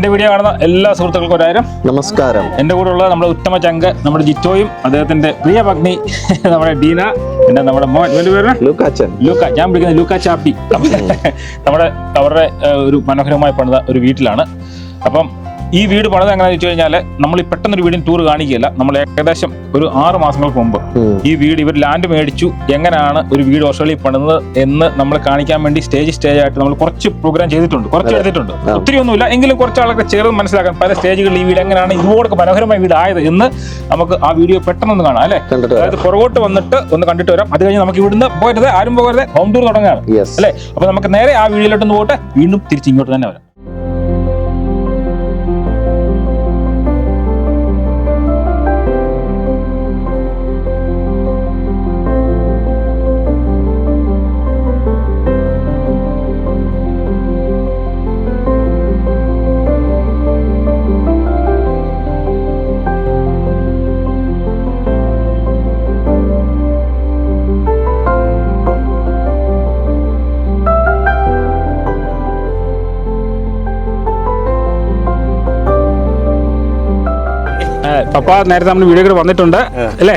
എന്റെ വീഡിയോ കാണുന്ന എല്ലാ സുഹൃത്തുക്കൾക്കും ഒരായിരം. നമസ്കാരം. എന്റെ കൂടെ ഉള്ള നമ്മുടെ ഉത്തമ ചങ്ക് നമ്മുടെ ജിറ്റോയും അദ്ദേഹത്തിന്റെ പ്രിയ പത്നി നമ്മുടെ ഡീന പിന്നെ നമ്മുടെ മോൻ. പേര് ലൂക്കാച്ചൻ. ലൂക്ക ഞാൻ വിളിക്കുന്നത് ലൂക്ക ചാപ്പി. നമ്മുടെ അവരുടെ ഒരു മനോഹരമായി പണിത ഒരു വീട്ടിലാണ്. അപ്പം ഈ വീട് പണിത് എങ്ങനെയാണെന്ന് വെച്ച് കഴിഞ്ഞാൽ നമ്മൾ ഈ പെട്ടെന്നൊരു വീടിന് ടൂർ കാണിക്കുകയില്ല. നമ്മൾ ഏകദേശം ഒരു ആറ് മാസങ്ങൾക്ക് മുമ്പ് ഈ വീട് ഇവർ ലാൻഡ് മേടിച്ചു. എങ്ങനെയാണ് ഒരു വീട് ഓസ്ട്രേലിയ പണിത് എന്ന് നമ്മൾ കാണിക്കാൻ വേണ്ടി സ്റ്റേജ് സ്റ്റേജ് ആയിട്ട് നമ്മൾ കുറച്ച് പ്രോഗ്രാം ചെയ്തിട്ടുണ്ട്. കുറച്ച് എടുത്തിട്ടുണ്ട്. ഒത്തിരി ഒന്നുമില്ല. എങ്കിലും കുറച്ച് ആളൊക്കെ ചേർന്ന് മനസ്സിലാക്കാൻ പല സ്റ്റേജുകളിൽ ഈ വീട് എങ്ങനെയാണ് ഇതുപോലൊക്കെ മനോഹരമായ വീടായത് എന്ന് നമുക്ക് ആ വീഡിയോ പെട്ടെന്ന് കാണാം അല്ലേ? അതായത് പുറകോട്ട് വന്നിട്ട് ഒന്ന് കണ്ടിട്ട് വരാം. അത് കഴിഞ്ഞ് നമുക്ക് ഇവിടുന്ന് പോരുത് ആരും പോകരുത് ഹോം ടൂർ തുടങ്ങുകയാണ് അല്ലേ? അപ്പൊ നമുക്ക് നേരെ ആ വീഡിയോയിലോട്ടൊന്ന് പോട്ടെ വീണ്ടും തിരിച്ച് ഇങ്ങോട്ട് തന്നെ വരാം. പപ്പ നേരത്തെ നമ്മൾ വീഡിയോ കൂടെ വന്നിട്ടുണ്ട് അല്ലേ?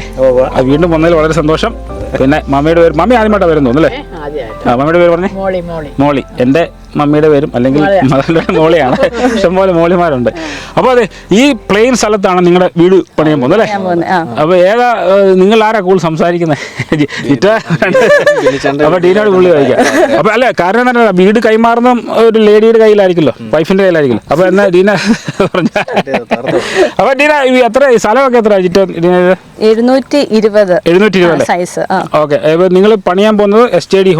ആ, വീണ്ടും വന്നതിൽ വളരെ സന്തോഷം. പിന്നെ മമ്മിയുടെ പേര് മമ്മി ആദ്യമായിട്ടാണ് വരുന്നു അല്ലേ? മമ്മിയുടെ പേര് പറഞ്ഞേ? മോളി മോളി. മോളി. എന്റെ മമ്മിയുടെ പേരും അല്ലെങ്കിൽ മകളുടെ മോളിയാണ്. ഇഷ്ടംപോലെ മോളിമാരുണ്ട്. അപ്പോൾ അതെ ഈ പ്ലെയിൻ സ്ഥലത്താണ് നിങ്ങളുടെ വീട് പണിയാൻ പോകുന്നത് അല്ലേ? അപ്പോൾ ഏതാ നിങ്ങൾ ആരാ കൂടുതൽ സംസാരിക്കുന്നത് അപ്പൊ ഡീനോട് പുള്ളി കഴിക്കാം അപ്പൊ അല്ല കാരണം എന്താ പറയുക, വീട് കൈമാറുന്ന ഒരു ലേഡിയുടെ കയ്യിലായിരിക്കുമല്ലോ വൈഫിന്റെ കയ്യിലായിരിക്കുമല്ലോ. അപ്പൊ എന്നാ ഡീന പറഞ്ഞ? അപ്പൊ ഡീന ഈ എത്ര സ്ഥലമൊക്കെ എത്ര എഴുന്നൂറ്റി ഇരുപത്. എഴുന്നൂറ്റി ഇരുപത് സൈസ് ഓക്കെ നിങ്ങൾ പണിയാൻ പോകുന്നത് എസ് ടി ഡി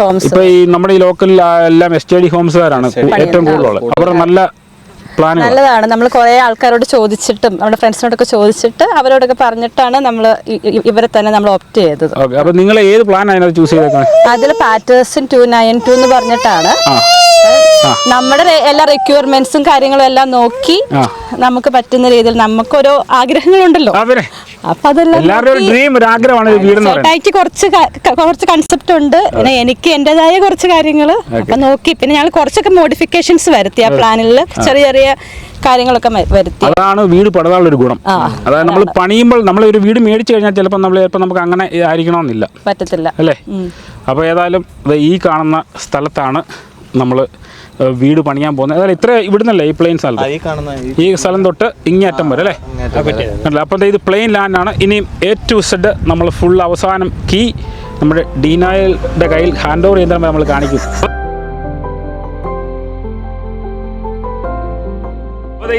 ഹോംസ് ഇപ്പൊ ഈ നമ്മുടെ ഈ ലോക്കലിൽ എല്ലാം എസ് ടി ഡി ഹോംസുകാരാണ് ഏറ്റവും കൂടുതലുള്ളത്. അവർ നല്ല നല്ലതാണ്. നമ്മൾ കുറെ ആൾക്കാരോട് ചോദിച്ചിട്ടും നമ്മുടെ ഫ്രണ്ട്സിനോടൊക്കെ ചോദിച്ചിട്ട് അവരോടൊക്കെ പറഞ്ഞിട്ടാണ് നമ്മൾ ഇവരെ തന്നെ നമ്മൾ ഓപ്റ്റ് ചെയ്തത്. ഓക്കെ. അപ്പൊ നിങ്ങൾ ഏത് പ്ലാൻ അതിനകത്ത് ചൂസ് ചെയ്തേക്കുന്നത് അതിൽ പാറ്റേഴ്സൺ ടു നയൻ ടു എന്ന് പറഞ്ഞിട്ടാണ്. നമ്മുടെ എല്ലാ റിക്വയർമെന്റ്സും കാര്യങ്ങളും എല്ലാം നോക്കി നമുക്ക് പറ്റുന്ന രീതിയിൽ നമുക്കൊരു ആഗ്രഹങ്ങളുണ്ടല്ലോ. അപ്പൊ അതെല്ലാം കുറച്ച് കുറച്ച് കൺസെപ്റ്റ് ഉണ്ട്. പിന്നെ എനിക്ക് എന്റേതായ കുറച്ച് കാര്യങ്ങൾ അപ്പൊ നോക്കി. പിന്നെ ഞങ്ങൾ കുറച്ചൊക്കെ മോഡിഫിക്കേഷൻസ് വരുത്തി ആ പ്ലാനിൽ ചെറിയ ചെറിയ കാര്യങ്ങളൊക്കെ വരുത്തി. അതാണ് വീട് പണിതാനുള്ള ഒരു ഗുണം. അതായത് നമ്മൾ പണിയുമ്പോൾ നമ്മൾ ഒരു വീട് മേടിച്ചു കഴിഞ്ഞാൽ ചിലപ്പോൾ നമ്മൾ ചിലപ്പോൾ നമുക്ക് അങ്ങനെ ആയിരിക്കണമെന്നില്ല പറ്റത്തില്ല. അല്ലേ. അപ്പോൾ ഏതായാലും ഈ കാണുന്ന സ്ഥലത്താണ് നമ്മൾ വീട് പണിയാൻ പോകുന്നത്. അതായത് ഇത്ര ഇവിടുന്നല്ലേ ഈ പ്ലെയിൻ സ്ഥലത്ത് ഈ സ്ഥലം തൊട്ട് ഇങ്ങേറ്റം വരെ അല്ലേ? അല്ല? അപ്പോൾ ഇത് പ്ലെയിൻ ലാൻഡ് ആണ്. ഇനിയും എ ടു സെഡ് നമ്മൾ ഫുൾ അവസാനം കീ നമ്മുടെ ഡീനായുടെ കയ്യിൽ ഹാൻഡ് ഓവർ ചെയ്യുന്ന നമ്മൾ കാണിക്കും.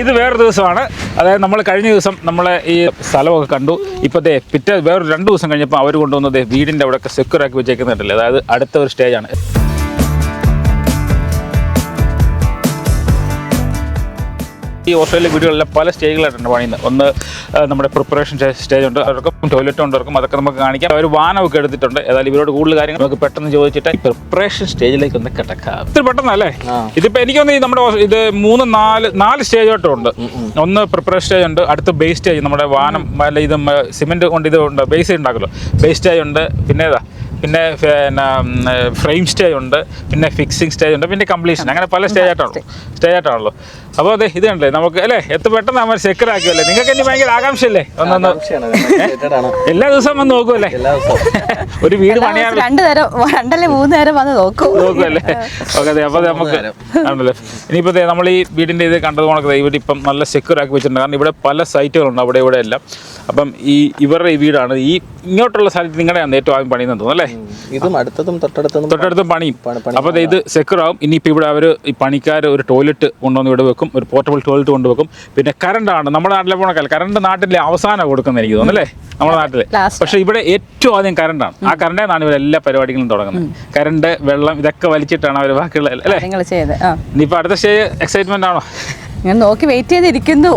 ഇത് വേറൊരു ദിവസമാണ്. അതായത് നമ്മൾ കഴിഞ്ഞ ദിവസം നമ്മളെ ഈ സ്ഥലമൊക്കെ കണ്ടു. ഇപ്പോഴത്തെ പിറ്റേ വേറൊരു രണ്ട് ദിവസം കഴിഞ്ഞപ്പോൾ അവർ കൊണ്ടുവന്നത് വീടിന്റെ അവിടെയൊക്കെ സെക്യൂർ ആക്കി വെച്ചേക്കുന്നുണ്ടല്ലേ? അതായത് അടുത്ത ഒരു സ്റ്റേജാണ് ഈ ഓസ്ട്രേലിയ വീടുകളിലെ പല സ്റ്റേജുകളായിട്ടുണ്ട് പണിയുന്നത്. ഒന്ന് നമ്മുടെ പ്രിപ്പറേഷൻ സ്റ്റേജ് ഉണ്ട് അവർക്കും ടോയ്ലറ്റ് ഉണ്ട് അവർക്കും അതൊക്കെ നമുക്ക് കാണിക്കാം. അവർ വാനമൊക്കെ എടുത്തിട്ടുണ്ട്. ഏതായാലും ഇവരോട് കൂടുതൽ കാര്യങ്ങൾ നമുക്ക് പെട്ടെന്ന് ചോദിച്ചിട്ട് പ്രിപ്പറേഷൻ സ്റ്റേജിലേക്ക് ഒന്ന് കിടക്കാം. ഇത്ര പെട്ടെന്നല്ലേ? ഇതിപ്പോൾ എനിക്ക് ഈ നമ്മുടെ ഇത് മൂന്ന് നാല് നാല് സ്റ്റേജ് ഉണ്ട്. ഒന്ന് പ്രിപ്പറേഷൻ സ്റ്റേജ് ഉണ്ട് അടുത്ത ബേസ് സ്റ്റേജ് നമ്മുടെ വാനം അല്ല ഇത് സിമെന്റ് കൊണ്ട് ഇത് ഉണ്ട് ബേസ് ഉണ്ടാക്കുമല്ലോ. ബേസ് സ്റ്റേജ് ഉണ്ട് പിന്നെ ഏതാ? പിന്നെ പിന്നെ ഫ്രെയിം സ്റ്റേജ് ഉണ്ട് പിന്നെ ഫിക്സിങ് സ്റ്റേജ് ഉണ്ട് പിന്നെ കംപ്ലീഷൻ അങ്ങനെ പല സ്റ്റേജ് ആയിട്ടാണല്ലോ സ്റ്റേജ് ആയിട്ടാണല്ലോ അപ്പോൾ അതെ ഇത് കണ്ടേ നമുക്ക് അല്ലേ എത്ര പെട്ടെന്ന് നമ്മൾ സെക്യൂർ ആക്കിയല്ലേ? നിങ്ങൾക്ക് ഇനി ഭയങ്കര ആകാംക്ഷയല്ലേ? ഒന്നൊന്ന് എല്ലാ ദിവസവും വന്ന് നോക്കുമല്ലേ ഒരു വീട് പണിയാൻ രണ്ട് നേരം രണ്ടല്ലേ മൂന്ന് നേരം വന്ന് നോക്കും. നോക്കുമല്ലേ ഓക്കെ അതെ അപ്പോൾ നമുക്ക് ആണല്ലേ. ഇനിയിപ്പോൾ ദേ നമ്മൾ ഈ വീടിന്റെ ഇത് കണ്ടത് കണക്ക് ഇവിടെ ഇപ്പം നല്ല സെക്യൂർ ആക്കി വെച്ചിട്ടുണ്ട്. കാരണം ഇവിടെ പല സൈറ്റുകളുണ്ട് അവിടെ ഇവിടെ എല്ലാം. അപ്പം ഈ ഇവരുടെ ഈ വീടാണ്. ഈ ഇങ്ങോട്ടുള്ള സ്ഥലത്ത് നിങ്ങളുടെയാണ് ഏറ്റവും ആദ്യം പണിയെന്ന് തോന്നുന്നു അല്ലേ? ഇതും അടുത്തതും തൊട്ടടുത്തും തൊട്ടടുത്തും പണിയും പണി- പണി- അപ്പോൾ ദേ ഇത് സെക്യൂർ ആവും ഇനിയിപ്പോൾ ഇവിടെ അവർ ഈ പണിക്കാർ ഒരു ടോയ്ലറ്റ് കൊണ്ടുവന്ന് ഇവിടെ വെക്കും. ഒരു പോർട്ടബിൾ ടോയ്ലറ്റ് കൊണ്ടുവെക്കും പിന്നെ കറണ്ടാണ് നമ്മുടെ നാട്ടിലെ പോണക്കല്ല കറണ്ട് നാട്ടിലെ അവസാനം കൊടുക്കുന്നത് എനിക്ക് തോന്നുന്നു അല്ലേ? നമ്മുടെ നാട്ടിൽ. പക്ഷെ ഇവിടെ ഏറ്റവും ആദ്യം കറണ്ടാണ് ആ കറണ്ടേ നിന്നാണ് ഇവർ എല്ലാ പരിപാടികളും തുടങ്ങുന്നത്. കറണ്ട് വെള്ളം ഇതൊക്കെ വലിച്ചിട്ടാണ് അവർ ബാക്കിയുള്ള അല്ലേ? ഇനിയിപ്പോ ഇനിയിപ്പോൾ അടുത്ത സ്റ്റേജ് എക്സൈറ്റ്മെന്റ് ആണോ? ഞാൻ നോക്കി വെയിറ്റ് ചെയ്തിരിക്കുന്നു?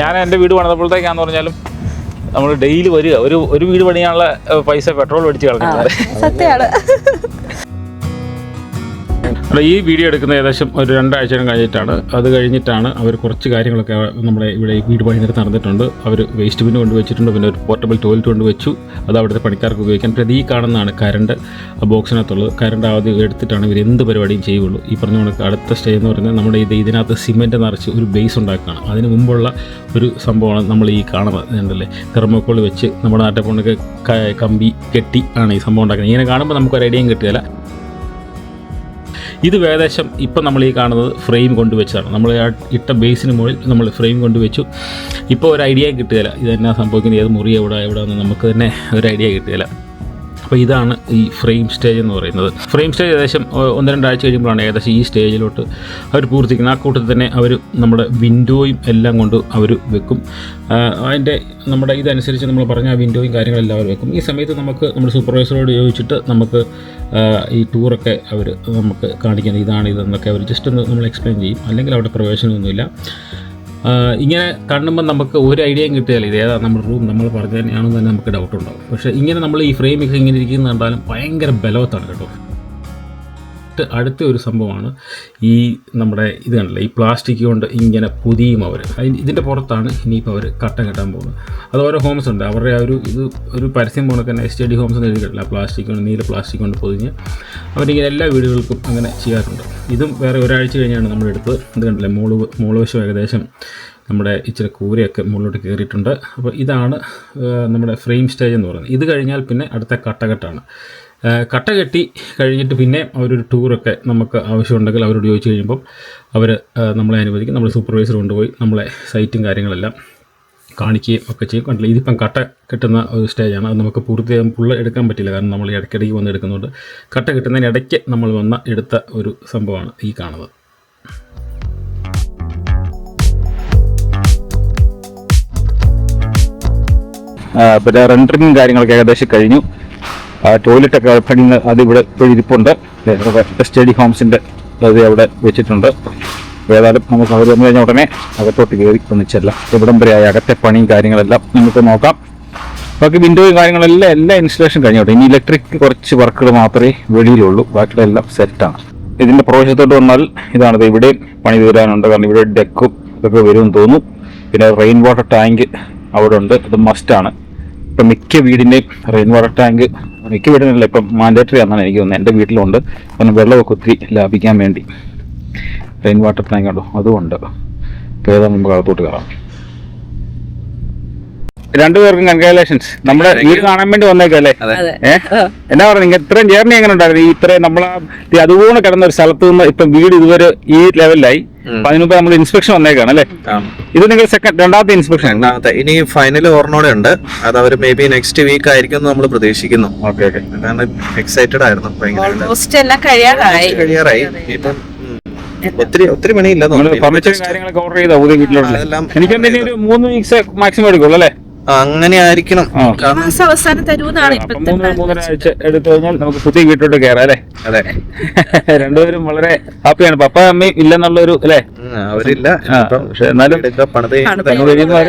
ഞാൻ എന്റെ വീട് പണിതപ്പോഴത്തേക്കാന്ന് പറഞ്ഞാലും നമ്മൾ ഡെയിലി വരിക. ഒരു ഒരു വീട് പണിയാനുള്ള പൈസ പെട്രോൾ അടിച്ച് കളഞ്ഞിട്ടുണ്ട്. സത്യമാണ് നമ്മുടെ ഈ വീഡിയോ എടുക്കുന്ന ഏകദേശം ഒരു രണ്ടാഴ്ച കഴിഞ്ഞിട്ടാണ്. അത് കഴിഞ്ഞിട്ടാണ് അവർ കുറച്ച് കാര്യങ്ങളൊക്കെ നമ്മുടെ ഇവിടെ വീട് പണിഞ്ഞിടത്ത് നടന്നിട്ടുണ്ട്. അവർ വേസ്റ്റ് ബിന്ന് കൊണ്ടുവച്ചിട്ടുണ്ട് പിന്നെ ഒരു പോർട്ടബിൾ ടോയ്ലറ്റ് കൊണ്ടുവച്ചു. അത് അവിടുത്തെ പണിക്കാർക്ക് ഉപയോഗിക്കാൻ. പിന്നെ ഈ കാണുന്നതാണ് കറണ്ട് ബോക്സിനകത്തുള്ളത് കറണ്ട് ആദ്യം എടുത്തിട്ടാണ് ഇവർ എന്ത് പരിപാടിയും ചെയ്യുള്ളൂ. ഈ പറഞ്ഞ കണക്ക് അടുത്ത സ്റ്റേ എന്ന് പറയുന്നത് നമ്മുടെ ഇത് ഇതിനകത്ത് സിമെന്റ് നിറച്ച് ഒരു ബേസ് ഉണ്ടാക്കുകയാണ്. അതിന് മുമ്പുള്ള ഒരു സംഭവമാണ് നമ്മൾ ഈ കാണുന്നത്. ഉണ്ടല്ലേ തെർമോക്കോൾ വെച്ച് നമ്മുടെ നാട്ടിൽ കമ്പി കെട്ടി ആണ് ഈ സംഭവം ഉണ്ടാക്കുന്നത്. ഇങ്ങനെ കാണുമ്പോൾ നമുക്ക് ഒരു ഐഡിയയും കിട്ടുകയില്ല ഇത് ഏകദേശം ഇപ്പം നമ്മൾ ഈ കാണുന്നത് ഫ്രെയിം കൊണ്ടുവച്ചതാണ് നമ്മൾ ഇട്ട ബേസിന് മുകളിൽ നമ്മൾ ഫ്രെയിം കൊണ്ടുവച്ചു ഇപ്പോൾ ഒരു ഐഡിയ കിട്ടുകയില്ല ഇതെന്നാ സംഭവിക്കുന്നത്? ഏത് മുറി എവിടെ എവിടെ നമുക്ക് തന്നെ ഒരു ഐഡിയ കിട്ടുകയില്ല അപ്പോൾ ഇതാണ് ഈ ഫ്രെയിം സ്റ്റേജ് എന്ന് പറയുന്നത്. ഫ്രെയിം സ്റ്റേജ് ഏകദേശം ഒന്ന് രണ്ടാഴ്ച കഴിയുമ്പോഴാണ് ഏകദേശം ഈ സ്റ്റേജിലോട്ട് അവർ പൂർത്തിക്കുന്നത് ആ കൂട്ടത്തിൽ തന്നെ അവർ നമ്മുടെ വിൻഡോയും എല്ലാം കൊണ്ട് അവർ വെക്കും. അതിന്റെ നമ്മുടെ ഇതനുസരിച്ച് നമ്മൾ പറഞ്ഞ വിൻഡോയും കാര്യങ്ങളെല്ലാം അവർ വെക്കും. ഈ സമയത്ത് നമുക്ക് നമ്മുടെ സൂപ്പർവൈസറോട് ചോദിച്ചിട്ട് നമുക്ക് ഈ ടൂറൊക്കെ അവർ നമുക്ക് കാണിക്കുന്നത് ഇതാണ് ഇതെന്നൊക്കെ അവർ ജസ്റ്റ് ഒന്ന് നമ്മൾ എക്സ്പ്ലെയിൻ ചെയ്യും. അല്ലെങ്കിൽ അവിടെ പ്രവേശനമൊന്നുമില്ല. ഇങ്ങനെ കാണുമ്പോൾ നമുക്ക് ഒരു ഐഡിയയും കിട്ടുകയില്ല ഇത് ഏതാ നമ്മുടെ റൂം നമ്മൾ പറഞ്ഞ തന്നെയാണെന്ന് തന്നെ നമുക്ക് ഡൗട്ട് ഉണ്ടാവും. പക്ഷേ ഇങ്ങനെ നമ്മൾ ഈ ഫ്രെയിമൊക്കെ ഇങ്ങനെ ഇരിക്കുന്ന കണ്ടാലും ഭയങ്കര ബലവത്താണ് കേട്ടോ. ട്ട് അടുത്ത ഒരു സംഭവമാണ് ഈ നമ്മുടെ ഇത് കണ്ടില്ല ഈ പ്ലാസ്റ്റിക് കൊണ്ട് ഇങ്ങനെ പൊതിയും അവർ ഇതിന്റെ പുറത്താണ് ഇനിയിപ്പോൾ അവർ കട്ട കെട്ടാൻ പോകുന്നത്. അത് ഓരോ ഹോംസ് ഉണ്ട്. അവരുടെ ആ ഒരു ഇത് ഒരു പരസ്യം പോകണമൊക്കെ തന്നെ എസ് ടി ഡി ഹോംസ് എന്ന് എഴുതിയിട്ടില്ല പ്ലാസ്റ്റിക് കൊണ്ട് നീല പ്ലാസ്റ്റിക് കൊണ്ട് പൊതിഞ്ഞ് അവരിങ്ങനെ എല്ലാ വീടുകൾക്കും അങ്ങനെ ചെയ്യാറുണ്ട്. ഇതും വേറെ ഒരാഴ്ച കഴിഞ്ഞാണ് നമ്മൾ എടുത്തത്. ഇത് കണ്ടില്ലേ മോൾ മോൾ ഏകദേശം നമ്മുടെ ഇച്ചിരി കൂരയൊക്കെ മുകളിലോട്ട് കയറിയിട്ടുണ്ട്. അപ്പോൾ ഇതാണ് നമ്മുടെ ഫ്രെയിം സ്റ്റേജ് എന്ന് പറയുന്നത്. ഇത് കഴിഞ്ഞാൽ പിന്നെ അടുത്ത കട്ടകെട്ടാണ്. കട്ട കെട്ടി കഴിഞ്ഞിട്ട് പിന്നെ അവരൊരു ടൂറൊക്കെ നമുക്ക് ആവശ്യമുണ്ടെങ്കിൽ അവരോട് ചോദിച്ചു കഴിയുമ്പം അവർ നമ്മളെ അനുവദിക്കും. നമ്മൾ സൂപ്പർവൈസർ കൊണ്ടുപോയി നമ്മളെ സൈറ്റും കാര്യങ്ങളെല്ലാം കാണിക്കുകയും ഒക്കെ ചെയ്യും. കണ്ടില്ല? ഇതിപ്പം കട്ട കിട്ടുന്ന ഒരു സ്റ്റേജാണ് അത് നമുക്ക് പൂർത്തിയായും ഫുള്ള് എടുക്കാൻ പറ്റില്ല. കാരണം നമ്മൾ ഇടയ്ക്കിടയ്ക്ക് വന്ന് എടുക്കുന്നുണ്ട് കട്ട കിട്ടുന്നതിന് ഇടയ്ക്ക് നമ്മൾ വന്ന എടുത്ത ഒരു സംഭവമാണ് ഈ കാണുന്നത്. പിന്നെ റെൻഡറിങ്ങും കാര്യങ്ങളൊക്കെ ഏകദേശം കഴിഞ്ഞു. ടോയ്ലറ്റ് ഒക്കെ പണിയുന്ന അത് ഇവിടെ ഇരിപ്പുണ്ട് സ്റ്റഡി ഹോംസിന്റെ അത് അവിടെ വെച്ചിട്ടുണ്ട്. ഏതായാലും നമുക്ക് അവർ വന്നു കഴിഞ്ഞ ഉടനെ അകത്തോട്ട് കയറി ഒന്നിച്ചല്ല ഇവിടം വരെ ആയ അകത്തെ പണിയും കാര്യങ്ങളെല്ലാം നമുക്ക് നോക്കാം. ബാക്കി വിൻഡോയും കാര്യങ്ങളെല്ലാം എല്ലാ ഇൻസ്റ്റലേഷൻ കഴിഞ്ഞോട്ടെ. ഇനി ഇലക്ട്രിക് കുറച്ച് വർക്കുകൾ മാത്രമേ വെളിയിലുള്ളൂ. ബാക്കിയുള്ള എല്ലാം സെറ്റാണ് ഇതിന്റെ പ്രവേശത്തോട്ട് വന്നാൽ ഇതാണത് ഇവിടെ പണി തീരാനുണ്ട്. കാരണം ഇവിടെ ഡെക്കും ഇതൊക്കെ വരുമെന്ന് തോന്നുന്നു. പിന്നെ റെയിൻ വാട്ടർ ടാങ്ക് അവിടെ ഉണ്ട്. അത് മസ്റ്റാണ് ഇപ്പം മിക്ക വീടിന്റെയും റെയിൻ വാട്ടർ ടാങ്ക് മിക്ക വീടുകളിൽ ഇപ്പം മാൻഡേറ്ററി ആണെന്നാണ് എനിക്ക് തോന്നുന്നത്. എന്റെ വീട്ടിലുണ്ട്. കാരണം വെള്ളമൊക്കെ ഒത്തിരി ലാഭിക്കാൻ വേണ്ടി. റെയിൻ വാട്ടർ ടാങ്ക് ഉണ്ടോ? അതുമുണ്ട് അപ്പോൾ ഏതാ നമുക്ക് അകത്തോട്ട് കയറാം രണ്ടുപേർക്കും കൺഗ്രാലേഷൻസ് നമ്മുടെ വീട് കാണാൻ വേണ്ടി വന്നേക്കല്ലേ ഏഹ് എന്നാ പറഞ്ഞു നിങ്ങൾ ഇത്രയും ജേർണി എങ്ങനെ ഉണ്ടായിരുന്നു? ഈ ഇത്രയും നമ്മളാ അതുപോലെ കിടന്ന ഒരു സ്ഥലത്ത് നിന്ന് ഇപ്പൊ വീട് ഇതുവരെ ഈ ലെവലിലായി അതിനുമ്പ് നമ്മൾ ഇൻസ്പെക്ഷൻ വന്നേക്കാണ് അല്ലേ? ഇത് നിങ്ങൾ സെക്കൻഡ് രണ്ടാമത്തെ ഇൻസ്പെക്ഷൻ രണ്ടാമത്തെ. ഇനി ഫൈനൽ ഓർണോടെ ഉണ്ട്. അത് അവർ മേ ബി നെക്സ്റ്റ് വീക്ക് ആയിരിക്കും നമ്മൾ പ്രതീക്ഷിക്കുന്നു. Okay okay. കാരണം എക്സൈറ്റഡ് ആയിരുന്നു. ഓൾമോസ്റ്റ് എല്ലാം കഴിയാറായി. കഴിയാറായി. ഇപ്പം ഒത്തിരി ഒത്തിരി പണിയില്ല നമ്മൾ. ഫർണിച്ചറും കാര്യങ്ങളൊക്കെ ഓർഡർ ചെയ്താൽ പുതിയ എനിക്കൊന്നും ഒരു മൂന്ന് വീക്സ് മാക്സിമം എടുക്കുള്ളൂ അല്ലേ? അങ്ങനെ ആയിരിക്കണം മാസം അവസാനം തരൂന്നാണ് അപ്പം മൂന്ന് മൂന്നര ആഴ്ച എടുത്തു കഴിഞ്ഞാൽ നമുക്ക് പുതിയ വീട്ടിലോട്ട് കയറാം അല്ലേ? അതെ. രണ്ടുപേരും വളരെ ഹാപ്പിയാണ്. പപ്പ അമ്മയും ഇല്ലെന്നുള്ള ഒരു അല്ലേ അവരില്ല. പക്ഷെ എന്നാലും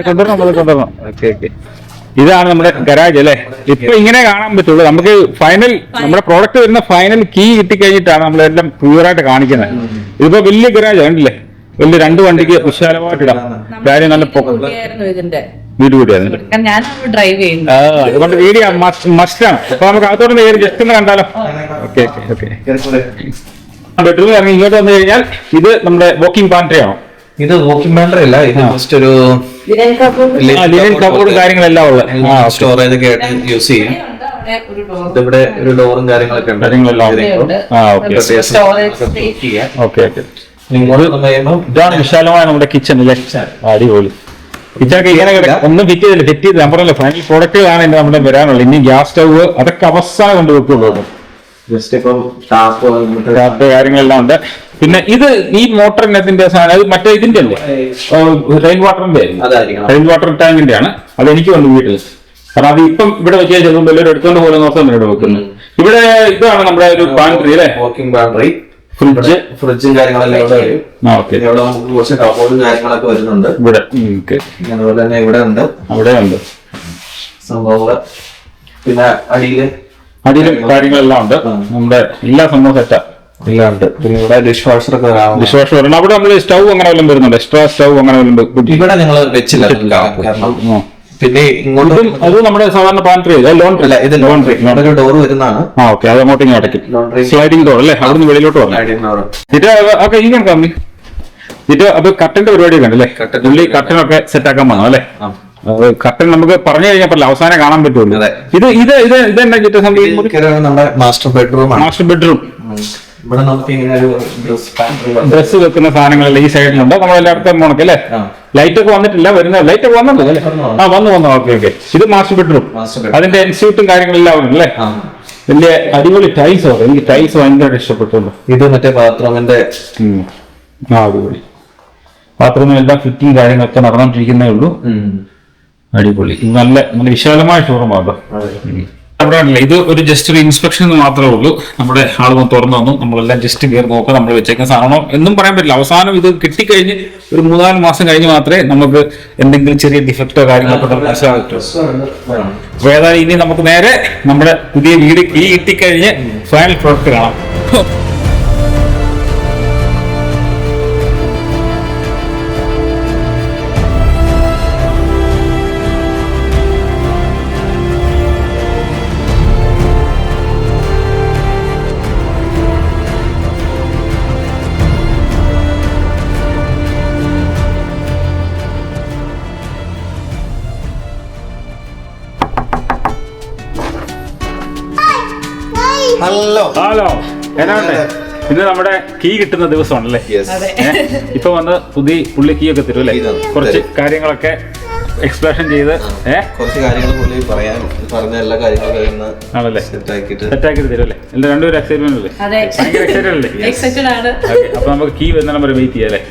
കൊണ്ടുവരണം നമ്മൾ കൊണ്ടുവരണം. Okay okay. ഇതാണ് നമ്മുടെ ഗരാജ് അല്ലേ? ഇപ്പൊ ഇങ്ങനെ കാണാൻ പറ്റുള്ളൂ. നമുക്ക് ഫൈനൽ നമ്മുടെ പ്രോഡക്റ്റ് വരുന്ന ഫൈനൽ കീ കിട്ടി കഴിഞ്ഞിട്ടാണ് നമ്മളെല്ലാം ക്ലിയർ ആയിട്ട് കാണിക്കുന്നത്. ഇതിപ്പോ വലിയ ഗരാജ് കണ്ടില്ലേ? വലിയ രണ്ട് വണ്ടിക്ക് വിശാലമായിട്ടിടാം കാര്യം നല്ല പൊക്കം ഇതിന്റെ. വീട് കൂടിയായിരുന്നു. ഞാൻ ഡ്രൈവ് ചെയ്യുന്നു. ആ അതുകൊണ്ട് വീഡിയോ മസ്റ്റാണ് അപ്പൊ നമുക്ക് അകത്തോട്ട് കയറി ജസ്റ്റ് ഒന്ന് കണ്ടാലോ? ഓക്കെ ഓക്കെ ഓക്കെ ബെഡ്റൂമിൽ ഇറങ്ങി ഇങ്ങോട്ട് വന്നു കഴിഞ്ഞാൽ ഇത് നമ്മുടെ വോക്കിംഗ് പാൻട്രി ആണോ. ഇത് വോക്കിംഗ് പാൻട്രി അല്ല ഇത് ജസ്റ്റ് ഒരു ലിനൻ കബോർഡ് കാര്യങ്ങളെല്ലാം ഉള്ള ആ സ്റ്റോറേജ് ഒക്കെ ആയിട്ട് യൂസ് ചെയ്യും. ഇവിടെ ഒരു ഡോറും കാര്യങ്ങളൊക്കെ ഉണ്ട്. കാര്യങ്ങളെല്ലാം ഉണ്ട്. ആ ഓക്കെ ഓക്കെ വന്ന് ഇതാണ് വിശാലമായ നമ്മുടെ കിച്ചൺ അല്ലേ അടിപൊളി. കിച്ചണൊക്കെ ഇങ്ങനെ ഒന്നും ഫിറ്റ് ചെയ്തില്ല. ഫിറ്റ് ചെയ്ത് ഞാൻ പറഞ്ഞല്ലോ ഫൈനൽ പ്രോഡക്റ്റുകളാണ് എന്റെ നമ്മുടെ വരാനുള്ളത്. ഇനി ഗ്യാസ് സ്റ്റവ് അതൊക്കെ അവസാനം കൊണ്ട് വെക്കുള്ളൂ. ജസ്റ്റ് ഇപ്പം ടാപ്പ് കാര്യങ്ങളെല്ലാം ഉണ്ട്. പിന്നെ ഇത് ഈ മോട്ടറിനകത്തിന്റെ സാധനം അത് മറ്റേ ഇതിന്റെ അല്ലേ? റെയിൻ വാട്ടറിന്റെ റെയിൻ വാട്ടർ ടാങ്കിന്റെ ആണ്. അത് എനിക്ക് വന്നു വീട്ടിൽ. കാരണം അത് ഇപ്പം ഇവിടെ വെച്ചാൽ ചെല്ലുമ്പോൾ എല്ലാവരും എടുത്തോണ്ട് പോലെ നോക്കാൻ ഇവിടെ വെക്കുന്നത്. ഇവിടെ ഇതാണ് നമ്മുടെ ഒരു പാൻട്രി അല്ലേ? വർക്കിംഗ് ബാൻഡറി ഫ്രിഡ്ജ് ഫ്രിഡ്ജും കാര്യങ്ങളെല്ലാം ഇവിടെ വരും. ഇവിടെ നമുക്ക് കുറച്ച് കബോർഡും കാര്യങ്ങളൊക്കെ വരുന്നുണ്ട്. ഇവിടെ ഓക്കെ അതുപോലെ തന്നെ ഇവിടെ ഉണ്ട്. അവിടെ ഉണ്ട്. സംഭവങ്ങൾ. പിന്നെ അടിയിൽ അടിയിലും കാര്യങ്ങളെല്ലാം ഉണ്ട്. നമ്മുടെ എല്ലാ സംഭവം സെറ്റാ ഇല്ലാണ്ട് പിന്നെ ഇവിടെ ഡിഷ് വാഷർ ഒക്കെ. ഡിഷ് വാഷർ അവിടെ നമ്മൾ സ്റ്റൗ അങ്ങനെ വല്ലതും വരുന്നുണ്ട്? എക്സ്ട്രാ സ്റ്റൗ അങ്ങനെ വല്ലതും ഇവിടെ ഞങ്ങൾ വെച്ചില്ല. കാരണം പിന്നെ ഇങ്ങോട്ട് അത് നമ്മുടെ സാധാരണ പാൻട്രി അല്ല? ഇത് ലോണ്ടറി ലോണ്ടറി ഡോർ വരുന്നതാണ്. ആ ഓക്കെ അത് അങ്ങോട്ടും ഇങ്ങോട്ട് അടയ്ക്കും. Laundry. സ്ലൈഡിംഗ് ഡോർ അല്ലേ? അവിടുന്ന് വെളിയിലോട്ട് ഓക്കെ ഈ കണക്കാം ഇത് അപ്പൊ കട്ടന്റെ പരിപാടിയൊക്കെ ഉണ്ട് അല്ലേ. ഉള്ളി കട്ടനൊക്കെ സെറ്റ് ആക്കാൻ വന്നു അല്ലേ? കട്ടൻ നമുക്ക് പറഞ്ഞു കഴിഞ്ഞാൽ പറ്റില്ല. അവസാനം കാണാൻ പറ്റുള്ളൂ. ഇത് ഇത് ഇത് ഇതെന്താ ചിറ്റ സംഭവം? നമ്മുടെ മാസ്റ്റർ ബെഡ്റൂം മാസ്റ്റർ ബെഡ്റൂം ഇവിടെ നമുക്ക് ഇങ്ങനെ ഒരു ഡ്രസ് വെക്കുന്ന സാധനങ്ങളെല്ലാം ഈ സൈഡിലുണ്ട് നമ്മൾ എല്ലായിടത്തും മുണക്ക് അല്ലേ. ലൈറ്റ് ഒക്കെ വന്നിട്ടില്ല. വരുന്ന ലൈറ്റ് ഒക്കെ വന്നു അല്ലേ? വന്നു. ആ വന്നു വന്നു. ഓക്കെ ഓക്കെ ഇത് മാസ്റ്റർ ബെഡ്റൂം അതിന്റെ എൻസ്യൂട്ടും കാര്യങ്ങളെല്ലാം ഉണ്ട് അല്ലേ? വലിയ അടിപൊളി ടൈൽസ് എനിക്ക് ടൈൽസ് ഭയങ്കര ഇഷ്ടപ്പെട്ടുള്ളൂ ഇത് മറ്റേ ബാത്റൂമിന്റെ ആ അടിപൊളി. ബാത്റൂമിൽ എല്ലാ ഫിറ്റിംഗ് കാര്യങ്ങളൊക്കെ നടന്നുകൊണ്ടിരിക്കുന്നേ ഉള്ളൂ. അടിപൊളി. നല്ല നല്ല വിശാലമായ ഷോറൂം ആകും അവിടെ ആണല്ലേ ഇത് ഒരു ജസ്റ്റ് ഒരു ഇൻസ്പെക്ഷൻ മാത്രമേ ഉള്ളൂ. നമ്മുടെ ആളുകൾ തുറന്നു തന്നു. നമ്മളെല്ലാം ജസ്റ്റ് കയറി നോക്കുക. നമ്മൾ വെച്ചേക്കുന്ന സാധനം എന്നും പറയാൻ പറ്റില്ല. അവസാനം ഇത് കിട്ടിക്കഴിഞ്ഞ് ഒരു മൂന്നാൽ മാസം കഴിഞ്ഞ് മാത്രമേ നമുക്ക് എന്തെങ്കിലും ചെറിയ ഡിഫക്റ്റോ കാര്യങ്ങളൊക്കെ മനസ്സിലാകത്തുള്ളൂ. അപ്പൊ ഏതായാലും ഇനി നമുക്ക് നേരെ നമ്മുടെ പുതിയ വീട് കീ കിട്ടിക്കഴിഞ്ഞ് ഫൈനൽ പ്രോഡക്റ്റ് കാണാം. ഹലോ. ഹലോ. എന്നാണ്ട് ഇന്ന് നമ്മുടെ കീ കിട്ടുന്ന ദിവസമാണല്ലേ? ഇപ്പൊ വന്ന് പുതിയ പുള്ളി കീ ഒക്കെ തരും അല്ലേ? കുറച്ച് കാര്യങ്ങളൊക്കെ എക്സ്പ്ലഷൻ ചെയ്ത് കുറച്ച് കാര്യങ്ങൾ പുള്ളി പറയാൻ പറഞ്ഞ എല്ലാ കാര്യങ്ങളും ആണല്ലേ? സെറ്റാക്കി തരും അല്ലേ? എല്ലാ രണ്ടുപേരും എക്സൈറ്റ്മെന്റ് അല്ലേ? അതെ. ഭയങ്കര എക്സൈറ്റഡ് അല്ലേ? ആണ്. ഓക്കെ അപ്പൊ നമുക്ക് കീ വരുന്ന നമ്പർ വെയിറ്റ് ചെയ്യാം അല്ലേ?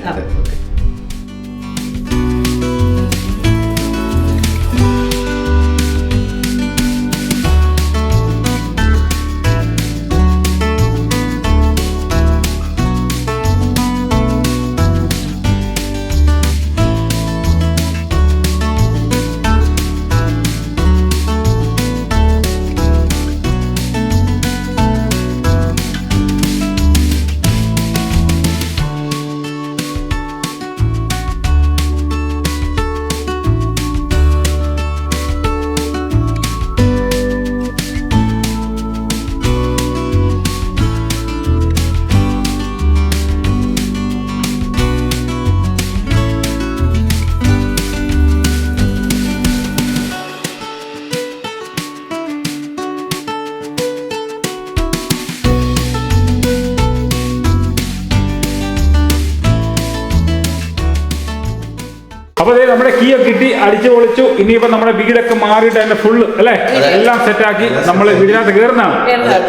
അടിച്ചു പൊളിച്ചു. ഇനിയിപ്പോ നമ്മുടെ വീടൊക്കെ മാറിയിട്ട് അതിന്റെ ഫുള്ള് അല്ലെ? എല്ലാം സെറ്റാക്കി നമ്മൾ വീടിനകത്ത് കയറുന്നതാണ്.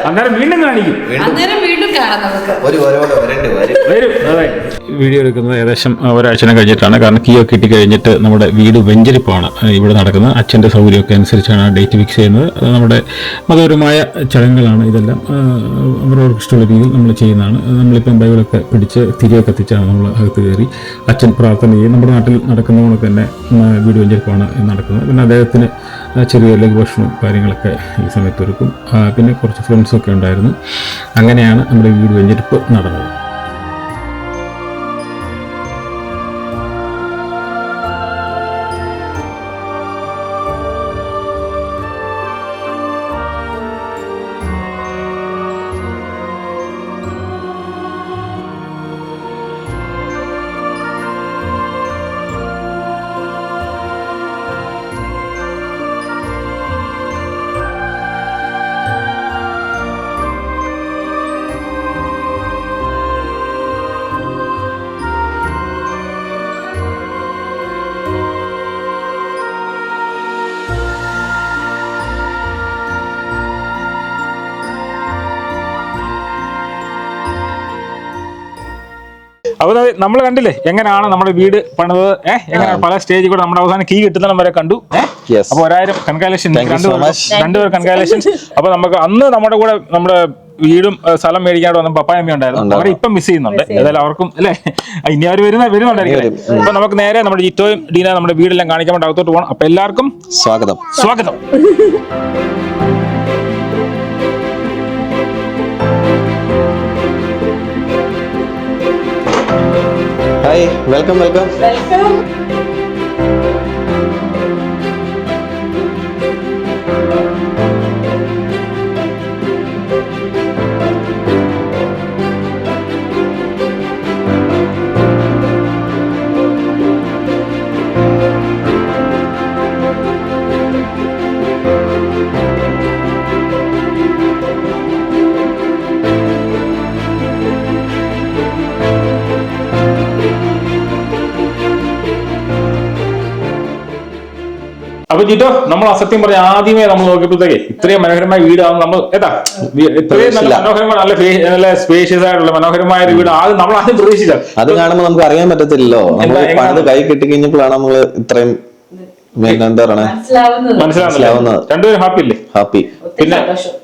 അന്നേരം വീണ്ടും കാണിക്കും. അന്നേരം വീണ്ടും കാണാം ഒരു ഒരുപാട് വരണ്ട് വരും. അതെ. വീഡിയോ എടുക്കുന്നത് ഏകദേശം ഒരാഴ്ച കഴിഞ്ഞിട്ടാണ്. കാരണം കീ ഒക്കെ കിട്ടി കഴിഞ്ഞിട്ട് നമ്മുടെ വീട് വെഞ്ചരിപ്പാണ് ഇവിടെ നടക്കുന്നത്. അച്ഛന്റെ സൗകര്യമൊക്കെ അനുസരിച്ചാണ് ഡേറ്റ് ഫിക്സ് ചെയ്യുന്നത്. നമ്മുടെ മതപരമായ ചടങ്ങുകളാണ് ഇതെല്ലാം അവരോട് അവരവർക്ക് ഇഷ്ടമുള്ള രീതിയിൽ നമ്മൾ ചെയ്യുന്നതാണ്. നമ്മളിപ്പം ബൈബിളൊക്കെ പിടിച്ച് തിരികെ കത്തിച്ചാണ് നമ്മൾ അകത്ത് കയറി അച്ഛൻ പ്രാർത്ഥന ചെയ്യും. നമ്മുടെ നാട്ടിൽ നടക്കുന്ന തന്നെ വീട് വെഞ്ചരിപ്പാണ് നടക്കുന്നത്. പിന്നെ അദ്ദേഹത്തിന് ചെറിയ ലഘുഭക്ഷണവും കാര്യങ്ങളൊക്കെ ഈ സമയത്ത് ഒരുക്കും. പിന്നെ കുറച്ച് ഫ്രണ്ട്സൊക്കെ ഉണ്ടായിരുന്നു. അങ്ങനെയാണ് നമ്മുടെ വീട് വെഞ്ഞെടുപ്പ് നടന്നത്. അപ്പൊ നമ്മൾ കണ്ടില്ലേ? എങ്ങനെയാണ് നമ്മുടെ വീട് പണിത് ഏഹ് എങ്ങനെയാണ്? പല സ്റ്റേജിൽ കൂടെ നമ്മുടെ അവസാനം കീ കിട്ടുന്ന വരെ കണ്ടു. ഏഹ് Yes. അപ്പൊ ഒരായിരം much. രണ്ടുപേർ കൺഗ്രാലേഷൻ അപ്പൊ നമുക്ക് അന്ന് നമ്മുടെ കൂടെ നമ്മുടെ വീടും സ്ഥലം മേടിക്കാണ്ട് വന്ന പപ്പായമ്മ ഉണ്ടായിരുന്നു. അവരെ ഇപ്പം മിസ് ചെയ്യുന്നുണ്ട്. ഏതായാലും അവർക്കും അല്ലേ? ഇനി അവർ വരുന്ന വരുന്നുണ്ടായിരിക്കും അപ്പൊ നമുക്ക് നേരെ നമ്മുടെ ജിറ്റോയും ഡീന നമ്മുടെ വീടെല്ലാം കാണിക്കാൻ വേണ്ടി അകത്തോട്ട് പോകണം. അപ്പൊ എല്ലാവർക്കും സ്വാഗതം. സ്വാഗതം. हाय वेलकम वेलकम वेलकम നമ്മൾ അസത്യം പറഞ്ഞ ആദ്യമേ നമ്മൾ നോക്കിയപ്പോഴത്തേക്ക് ഇത്രയും മനോഹരമായ വീടാണ് നമ്മൾ ഏതാ ഇത്രയും നല്ല. മനോഹരമായ നല്ല നല്ല സ്പേഷ്യസ് ആയിട്ടുള്ള മനോഹരമായ ഒരു വീട്. ആദ്യം നമ്മൾ ആദ്യം പ്രതീക്ഷിച്ച അത് കാണുമ്പോൾ നമുക്ക് അറിയാൻ പറ്റത്തില്ലല്ലോ. പണിത് കൈ കിട്ടി കഴിഞ്ഞപ്പോഴാണ് നമ്മൾ ഇത്രയും പിന്നെ എന്താ പറയണേ? മനസ്സിലാവുന്നത്. രണ്ടുപേരും ഹാപ്പി അല്ലേ? ഹാപ്പി പിന്നെ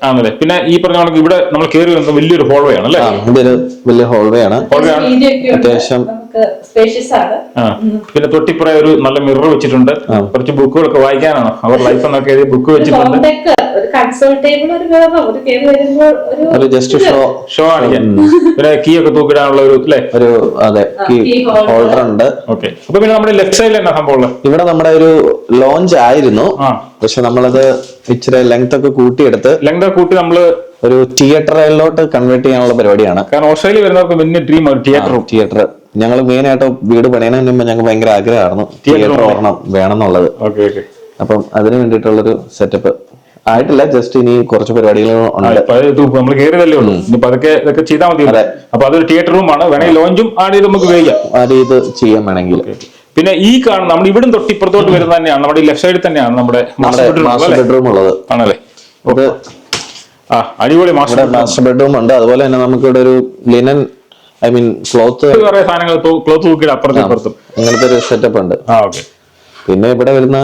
ആണല്ലേ? പിന്നെ ഈ പറഞ്ഞ കണക്ക് ഇവിടെ നമ്മൾ കയറി വരുന്നത് വലിയൊരു ഹോൾവേ ആണ് അല്ലേ വലിയ ഹോൾവേ ആണ്. ഹോൾവേ ആണ്. അത്യാവശ്യം സ്പേഷ്യസ് ആണ്. പിന്നെ തൊട്ടിപ്പുറ ഒരു നല്ല മിറർ വെച്ചിട്ടുണ്ട്. കുറച്ച് ബുക്കുകളൊക്കെ വായിക്കാനാണ്. അവർ ലൈഫ് എന്നൊക്കെ എഴുതി ബുക്ക് വെച്ചിട്ടുണ്ട്. ഒരു കൺസോൾ ടേബിൾ ഒരു ഒരു വരുമ്പോൾ ജസ്റ്റ് ഷോ ഷോ ആണ് പിന്നെ കീ ഒക്കെ തൂക്കിടാനുള്ള ഒരു അല്ലേ ഒരു അതെ കീ ഹോൾഡർ ഉണ്ട്. ഓക്കെ അപ്പൊ പിന്നെ നമ്മുടെ ലെഫ്റ്റ് സൈഡിൽ എന്നാ സംഭവം ഇവിടെ നമ്മുടെ ഒരു ലോഞ്ച് ആയിരുന്നു. പക്ഷെ നമ്മളത് ഇച്ചിരി ലെങ്ത് ഒക്കെ കൂട്ടിയെടുത്ത് ലെങ്ത് കൂട്ടി നമ്മൾ ഒരു തിയേറ്ററിലോട്ട് കൺവേർട്ട് ചെയ്യാനുള്ള പരിപാടിയാണ്. കാരണം ഓസ്ട്രേലിയ വരുന്നവർക്ക് വലിയ ഡ്രീം ആണ് തിയേറ്റർ തിയേറ്റർ ഞങ്ങൾ മെയിൻ ആയിട്ട് വീട് പണിയണതിന് മുമ്പ് ഞങ്ങൾക്ക് ഭയങ്കര ആഗ്രഹമായിരുന്നു. തിയേറ്റർ ഓർണം വേണമെന്നുള്ളത്. അപ്പം അതിന് വേണ്ടിയിട്ടുള്ളൊരു സെറ്റപ്പ് ആയിട്ടില്ല ജസ്റ്റ് ഇനി കുറച്ച് പരിപാടികൾ നമ്മൾ കയറിയതല്ലേ ഉള്ളൂ. അതൊക്കെ ഇതൊക്കെ ചെയ്താൽ മതി. അപ്പൊ അതൊരു തിയേറ്റർ റൂമാണ് വേണമെങ്കിൽ ലോഞ്ചും ആഡ് ചെയ്ത് നമുക്ക് ഉപയോഗിക്കാം. അത് ഇത് ചെയ്യാൻ വേണമെങ്കിൽ. പിന്നെ ഈ കാണുന്ന നമ്മൾ ഇവിടും തൊട്ടിപ്പുറത്തോട്ട് വരുന്ന തന്നെയാണ്. നമ്മുടെ ലെഫ്റ്റ് സൈഡിൽ തന്നെയാണ് നമ്മുടെ ബെഡ്റൂം ഉള്ളത് ആണല്ലേ? ആ അടിപൊളി മാസ്റ്റർ മാസ്റ്റർ ബെഡ്റൂം ഉണ്ട്. അതുപോലെ തന്നെ നമുക്ക് ഇവിടെ ഒരു ലിനൻ ഐ മീൻ ക്ലോത്ത് കുറെ സാധനങ്ങൾ ക്ലോത്ത് തൂക്കിയിട്ട് അപ്പുറത്തും ഇപ്പുറത്തും. അങ്ങനത്തെ ഒരു സെറ്റപ്പ് ഉണ്ട്. ആ ഓക്കെ പിന്നെ ഇവിടെ വരുന്ന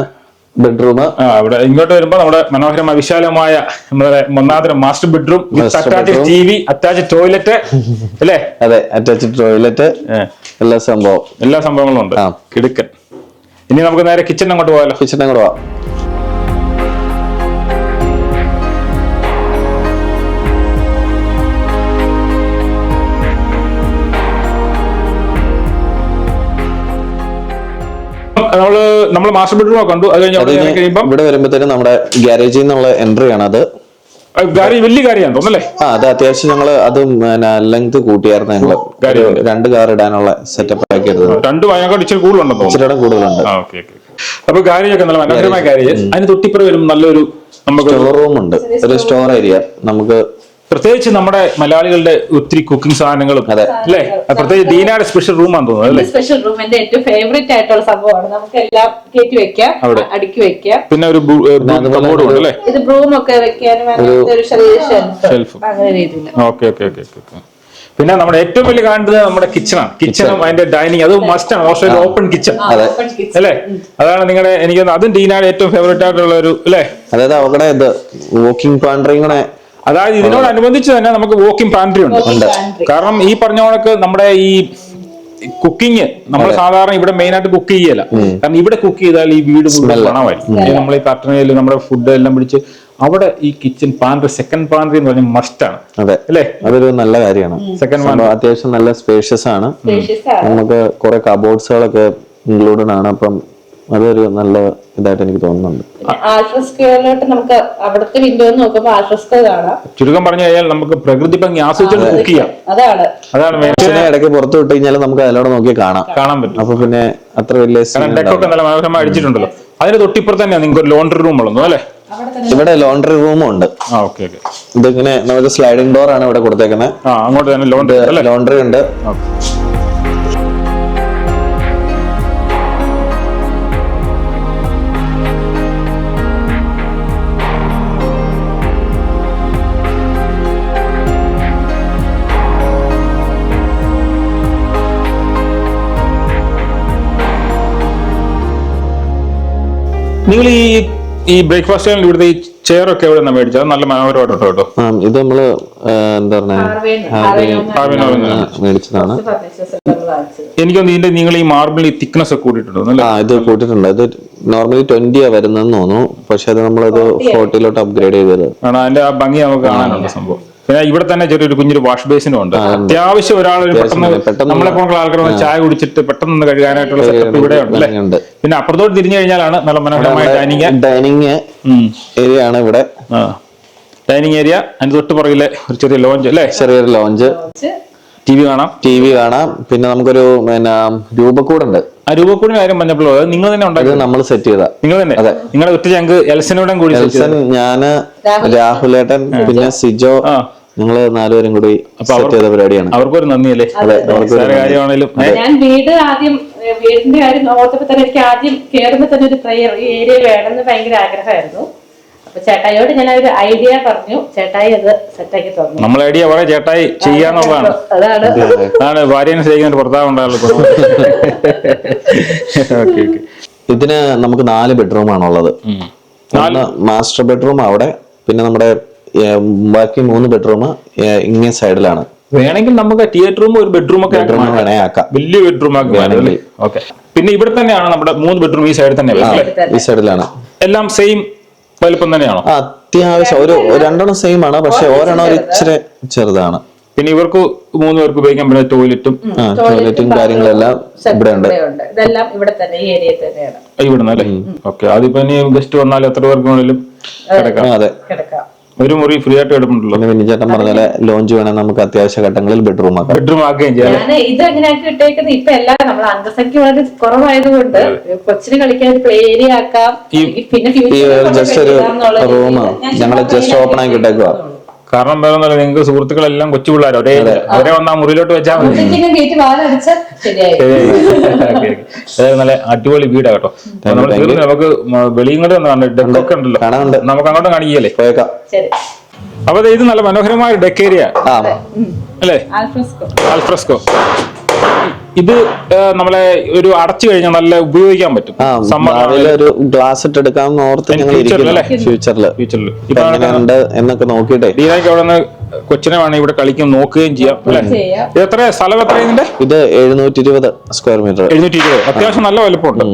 ബെഡ്റൂം ഇവിടെ ഇങ്ങോട്ട് വരുമ്പോ നമ്മുടെ മനോഹരമായ വിശാലമായ നമ്മുടെ ഒന്നാമത്തെ master bedroom with Master attach bedroom. T V attach toilet അല്ലേ? അതെ അറ്റാച്ച്ഡ് ടോയ്ലറ്റ് എല്ലാ സംഭവം എല്ലാ സംഭവങ്ങളും ഉണ്ട്. കിടുക്കൻ. ഇനി നമുക്ക് നേരെ കിച്ചൺ അങ്ങോട്ട് പോയാലോ കിച്ചൺ അങ്ങോട്ട് വാ നമ്മൾ നമ്മൾ മാസ്റ്റർ ബെഡ്റൂം കണ്ടു. അത് കഴിഞ്ഞ് അത് അവിടെ കഴിഞ്ഞ് ഇവിടെ വരുമ്പോഴത്തേനും നമ്മുടെ ഗ്യാരേജിൽ നിന്നുള്ള എൻട്രി ആണ് അത്. വലിയ കാര്യമാണ് തോന്നല്ലേ ആ അത് അത്യാവശ്യം ഞങ്ങൾ അതും ലെങ്ത് കൂട്ടിയായിരുന്നു ഞങ്ങൾ. രണ്ട് കാർ ഇടാനുള്ള സെറ്റപ്പ് ആക്കി രണ്ട് വയനാട് ഇച്ചിരി ഇച്ചിരി കൂടുതലുണ്ട്. അപ്പൊ ഗാരേജ് ഒക്കെ നല്ല മനോഹരമായ ഗാരേജ്. അതിന് തൊട്ടിപ്പുറം വരും നല്ലൊരു നമുക്ക് സ്റ്റോർ റൂം ഉണ്ട്. ഒരു സ്റ്റോർ ഏരിയ നമുക്ക് പ്രത്യേകിച്ച് നമ്മുടെ മലയാളികളുടെ ഒത്തിരി കുക്കിംഗ് സാധനങ്ങളും അതെ. അല്ലേ? പ്രത്യേകിച്ച് ഡീനയുടെ സ്പെഷ്യൽ റൂമാന്ന് തോന്നുന്നു അല്ലേ? സ്പെഷ്യൽ റൂം എന്റെ ഏറ്റവും ഫേവറേറ്റ് ആയിട്ടുള്ള സംഭവമാണ്. നമുക്ക് എല്ലാം കയറ്റി വെക്കാം അവിടെ. അടുക്കി വെക്കാം. പിന്നെ ഒരു കമോഡ് ഉണ്ട് അല്ലേ? ഇത് ബ്രൂം ഒക്കെ വെക്കാനും ഒരു ചെറിയ ഷെൽഫ് അങ്ങനെ രീതിയിൽ ഓക്കെ ഓക്കെ ഓക്കെ ഓക്കെ പിന്നെ നമ്മുടെ ഏറ്റവും വലിയ കാണുന്നത് നമ്മുടെ കിച്ചണാണ് കിച്ചണും അതിന്റെ ഡൈനിങ് അത് മസ്റ്റ് ആണ്. ഓസ്ട്രേലിയ ഓപ്പൺ കിച്ചൺ അതെ. അല്ലേ? അതാണ് നിങ്ങളുടെ എനിക്ക് അതും ഡീനാണ് ഏറ്റവും ഫേവറേറ്റ് ആയിട്ടുള്ള ഒരു അല്ലേ? അതായത് അവിടെ ഇത് വോക്കിംഗ് കൂടെ അതായത് ഇതിനോടനുബന്ധിച്ച് തന്നെ നമുക്ക് വോക്കിംഗ് പാൻട്രി ഉണ്ട്. Walking pantry. കാരണം ഈ പറഞ്ഞ കണക്ക് നമ്മുടെ ഈ കുക്കിംഗ് നമ്മൾ സാധാരണ ഇവിടെ മെയിൻ ആയിട്ട് കുക്ക് ചെയ്യല കാരണം ഇവിടെ കുക്ക് ചെയ്താൽ ഈ വീട് മുഴുവൻ മണമായിരിക്കും നമ്മൾ ഈ കട്ടണയിൽ നമ്മുടെ ഫുഡ് എല്ലാം പിടിച്ച് അവിടെ ഈ കിച്ചൺ പാൻട്രി സെക്കൻഡ് പാൻട്രി എന്ന് പറഞ്ഞാൽ മസ്റ്റ് ആണ്. അതെ. അല്ലേ? അതൊരു നല്ല കാര്യമാണ്. സെക്കൻഡ് പാൻട്രി അത്യാവശ്യം നല്ല സ്പേഷ്യസ് ആണ്. നമുക്ക് കുറെ കബോർഡ്സുകളൊക്കെ ഇൻക്ലൂഡഡ് ആണ്. അപ്പം അതൊരു നല്ല ഇതായിട്ട് എനിക്ക് തോന്നുന്നുണ്ട്. നമുക്ക് അവിടുത്തെ വിൻഡോ നോക്കുമ്പോൾ കാണാം. ചുരുക്കം പറഞ്ഞു കഴിഞ്ഞാൽ നമുക്ക് പ്രകൃതി ഭംഗി ആസ്വദിച്ചുകൊണ്ട് കുക്ക് ചെയ്യാം. അതാണ്. അതാണ്. ഇടയ്ക്ക് പുറത്തു വിട്ട് കഴിഞ്ഞാൽ നമുക്ക് അതിലൂടെ നോക്കി കാണാം. കാണാൻ പറ്റും. അപ്പൊ പിന്നെ അത്ര വലിയ ഡെക്കൊക്കെ. നല്ല മനോഹരമായി അടിച്ചിട്ടുണ്ടല്ലോ. അതിന് തൊട്ടിപ്പുറത്ത് തന്നെയാണ് നിങ്ങൾക്ക് ഒരു ലോണ്ടറി റൂം ഉള്ളത് അല്ലേ? ഇവിടെ ലോണ്ടറി റൂമും ഉണ്ട്. ആ ഓക്കെ ഓക്കെ ഇതിങ്ങനെ നമുക്ക് സ്ലൈഡിംഗ് ഡോർ ആണ് ഇവിടെ കൊടുത്തേക്കുന്നത് ആ അങ്ങോട്ട് തന്നെ ലോണ്ടറി അല്ലേ? ലോണ്ടറി ഉണ്ട്. നിങ്ങൾ ഈ ഈ ബ്രേക്ക്ഫാസ്റ്റ് ഇവിടുത്തെ ഈ ചെയർ ഒക്കെ എവിടെ നിന്ന് മേടിച്ചത്? നല്ല മനോഹരമായിട്ടോ കേട്ടോ? ആ, ഇത് നമ്മൾ എന്താ ആ, മേടിച്ചതാണ്. എനിക്കൊന്ന് ഇതിന്റെ നിങ്ങൾ ഈ മാർബിൾ ഈ തിക്നെസ് ഒക്കെ കൂട്ടിയിട്ടുണ്ടോ? അല്ലേ? ആ ഇത് കൂട്ടിയിട്ടുണ്ട്. ഇത് നോർമലി ട്വന്റിയാ വരുന്നതെന്ന് തോന്നുന്നു. പക്ഷെ അത് നമ്മളത് ഫോർട്ടിയിലോട്ട് അപ്ഗ്രേഡ് ചെയ്തത്. ആണ്? അതിന്റെ ആ ഭംഗി നമുക്ക് കാണാനുണ്ട് സംഭവം. പിന്നെ ഇവിടെ തന്നെ ചെറിയൊരു കുഞ്ഞൊരു വാഷ് ബേസിനും ഉണ്ട്. അത്യാവശ്യം ഒരാൾ ഒരു പെട്ടെന്ന് നമ്മളെ പോലുള്ള ആൾക്കാർ ചായ കുടിച്ചിട്ട് പെട്ടെന്ന് ഒന്ന് കഴുകാനായിട്ടുള്ള സെറ്റപ്പ് ഇവിടെ ഉണ്ട് അല്ലേ? ഉണ്ട്. പിന്നെ അപ്പുറത്തോട്ട് തിരിഞ്ഞു കഴിഞ്ഞാലാണ് നല്ല മനോഹരമായ ഡൈനിങ് ഡൈനിങ് ഏരിയ ആണ് ഇവിടെ. Dining area. അതിന് തൊട്ട് പുറകിലെ ഒരു ചെറിയ ലോഞ്ച് അല്ലേ? ചെറിയൊരു ലോഞ്ച്. ടി വി കാണാം. ടി വി കാണാം. പിന്നെ നമുക്കൊരു പിന്നെ രൂപക്കൂടുണ്ട്. ആ രൂപക്കൂടിന് കാര്യം പറഞ്ഞപ്പോൾ നിങ്ങൾ തന്നെ ഉണ്ടായത് ഉണ്ടാക്കി നമ്മൾ സെറ്റ് ചെയ്ത. നിങ്ങൾ തന്നെ? അതെ. നിങ്ങളുടെ ഒറ്റ ഞങ്ങൾക്ക് എൽസനോടും കൂടി എൽസൻ ഞാൻ രാഹുലേട്ടൻ പിന്നെ സിജോ ആ. ഞങ്ങൾ നാലുപേരും കൂടി സെറ്റ് ചെയ്ത പരിപാടിയാണ്. അവർക്കൊരു നന്ദിയല്ലേ? അതെ കാര്യമാണേലും ഏ, ഞാൻ വീട് ആദ്യം വീടിന്റെ കാര്യം ഓർത്തപ്പോ തന്നെ എനിക്ക് ആദ്യം കേറുമ്പോ തന്നെ ഒരു പ്രയർ ഈ ഏരിയ വേണമെന്ന് ഭയങ്കര ആഗ്രഹമായിരുന്നു. അപ്പൊ ചേട്ടായിയോട് ഞാൻ ഒരു ഐഡിയ പറഞ്ഞു. ചേട്ടായി അത് സെറ്റാക്കി തന്നു. നമ്മൾ ഐഡിയ പറയാ ചേട്ടായി ചെയ്യാന്നുള്ളതാണ് അതാണ്. അതാണ് ഭാര്യനെ സ്നേഹിക്കുന്ന ഭർത്താവ് ഉണ്ടാകുള്ളൂ ഓക്കെ ഓക്കെ. ഇതിന് നമുക്ക് നാല് ബെഡ്റൂം ആണുള്ളത്. മാസ്റ്റർ ബെഡ്റൂം അവിടെ പിന്നെ നമ്മുടെ ബാക്കി മൂന്ന് ബെഡ്റൂം ഇങ്ങനെ സൈഡിലാണ് വേണമെങ്കിൽ നമുക്ക് തിയേറ്റർ റൂം ഒരു ബെഡ്റൂം ഒക്കെ ആക്കി. വലിയ ബെഡ്റൂം ആക്കി മാറ്റാം ഓക്കെ പിന്നെ ഇവിടെ തന്നെയാണ് നമ്മുടെ മൂന്ന് ബെഡ്റൂം ഈ സൈഡിൽ തന്നെ ഈ സൈഡിലാണ് എല്ലാം സെയിം വലിപ്പം തന്നെയാണോ? അത്യാവശ്യം. ഒരു രണ്ടെണ്ണം. സെയിം ആണ്. പക്ഷെ ഒരെണ്ണം ഒരു ഇച്ചിരി ചെറുതാണ്. പിന്നെ ഇവർക്ക് മൂന്ന് പേർക്ക് ഉപയോഗിക്കാൻ പറ്റുന്ന ടോയ്ലറ്റും ടോയ്ലറ്റും കാര്യങ്ങളെല്ലാം ഇവിടെ ഉണ്ട്. ഇതെല്ലാം ഇവിടെ തന്നെ ഈ ഏരിയയിൽ തന്നെയാണ്. അല്ലേ? ഓക്കെ. അതിപ്പോ ഇനി ഗസ്റ്റ് വന്നാൽ എത്ര പേർക്ക് വേണേലും കിടക്കാം. അതെ. കിടക്കാം. ഒരു മുറി ഫ്രീ ആയിട്ട് എടുക്കുന്നുണ്ടല്ലോ പിന്നെ ചേട്ടൻ പറഞ്ഞ ലോഞ്ച് വേണം നമുക്ക് അത്യാവശ്യ ഘട്ടങ്ങളിൽ ബെഡ്റൂം ആക്കാം. ബെഡ്റൂം ആക്കുകയും ചെയ്യാം. ഞാൻ ഇത് എങ്ങനെയാക്കി ഇട്ടേക്കുന്നത്? ഇപ്പൊ എല്ലാം നമ്മൾ അംഗസംഖ്യ വളരെ കുറവായതുകൊണ്ട് കൊച്ചിന് കളിക്കാൻ ഒരു പ്ലേ ഏരിയ ആക്കാം. പിന്നെ ജസ്റ്റ് ഒരു റൂം ഞങ്ങൾ ജസ്റ്റ് ഓപ്പൺ ആക്കി ഇട്ടേക്കുക കാരണം എന്താണെന്നല്ല നിങ്ങൾക്ക് സുഹൃത്തുക്കളെല്ലാം കൊച്ചു പിള്ളേർ ഒരേ ഒരേ വന്നാ മുറിയിലോട്ട് വെച്ചാൽ മതി. അതായത് നല്ല അടിപൊളി വീടാ കേട്ടോ. നമ്മൾ തീർന്നു. നമുക്ക് വെളിയും കൂടെ ഒന്ന് ഡെക്കൊക്കെ ഉണ്ടല്ലോ. നമുക്ക് അങ്ങോട്ട് കാണിക്കല്ലേ? പോയേക്കാം. ശരി. അപ്പൊ ഇത് നല്ല മനോഹരമായ ഡെക്ക് ഏരിയ ആ. അല്ലേ? അൽഫ്രസ്കോ ആൽഫ്രസ്കോ. ഇത് നമ്മളെ ഒരു അടച്ചു കഴിഞ്ഞാൽ നല്ല ഉപയോഗിക്കാൻ പറ്റും. ഒരു ഗ്ലാസ് ഇട്ട് എടുക്കാം ഓർത്ത് ഞങ്ങൾ ഫ്യൂച്ചറിൽ ഫ്യൂച്ചറിൽ എങ്ങനെയുണ്ട് എന്നൊക്കെ നോക്കിയിട്ടേ. ഡീനാക്ക് അവിടെ നിന്ന് കൊച്ചിനെ വേണേ ഇവിടെ കളിക്കും നോക്കുകയും ചെയ്യാം അല്ലേ? ഇത് എത്ര സ്ഥലം എത്ര ഇതിന്റെ? ഇത് എഴുന്നൂറ്റി ഇരുപത് സ്ക്വയർ മീറ്റർ എഴുന്നൂറ്റി ഇരുപത് അത്യാവശ്യം നല്ല വലുപ്പമുണ്ട്.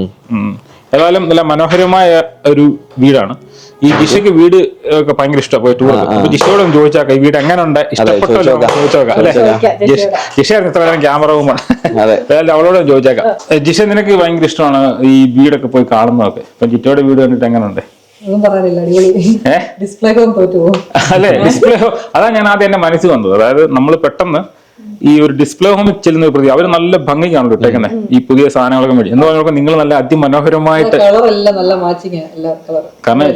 ഏതായാലും നല്ല മനോഹരമായ ഒരു വീടാണ്. ഈ ജിഷയ്ക്ക് വീട് ഒക്കെ ഭയങ്കര ഇഷ്ടമായി ടൂർ അപ്പൊ ജിഷയോട് ഒന്ന് ചോദിച്ചാക്ക ഈ വീട് എങ്ങനെ ഉണ്ട് ഇഷ്ടപ്പെട്ടോ ചോദിച്ചോക്കാം. അല്ലേ? ജിഷയായിരുന്നു ഇത്ര നേരം ക്യാമറ ഏതായാലും അവളോട് ചോദിച്ചേക്കാം. ജിഷ നിനക്ക് ഭയങ്കര ഇഷ്ടമാണ് ഈ വീടൊക്കെ പോയി കാണുന്നതൊക്കെ? ഇപ്പൊ ജിറ്റോടെ വീട് കണ്ടിട്ട് തോറ്റു പോകും അല്ലെ? ഡിസ്പ്ലേ അതാ ഞാൻ ആദ്യം എന്റെ മനസ്സിൽ വന്നത്. അതായത് നമ്മൾ പെട്ടെന്ന് ഈ ഒരു ഡിസ്പ്ലേ ഹോമിൽ ചെല്ലുന്ന ഒരു പ്രതി അവർ നല്ല ഭംഗിക്കാണല്ലോ ഇട്ടേക്കുന്നത് ഈ പുതിയ സാധനങ്ങളൊക്കെ വേണ്ടി എന്ന് പറഞ്ഞാൽ നിങ്ങൾ നല്ല അതിമനോഹരമായിട്ട് കളർ എല്ലാം നല്ല മാച്ചിങ് എല്ലാ കളർ കാരണം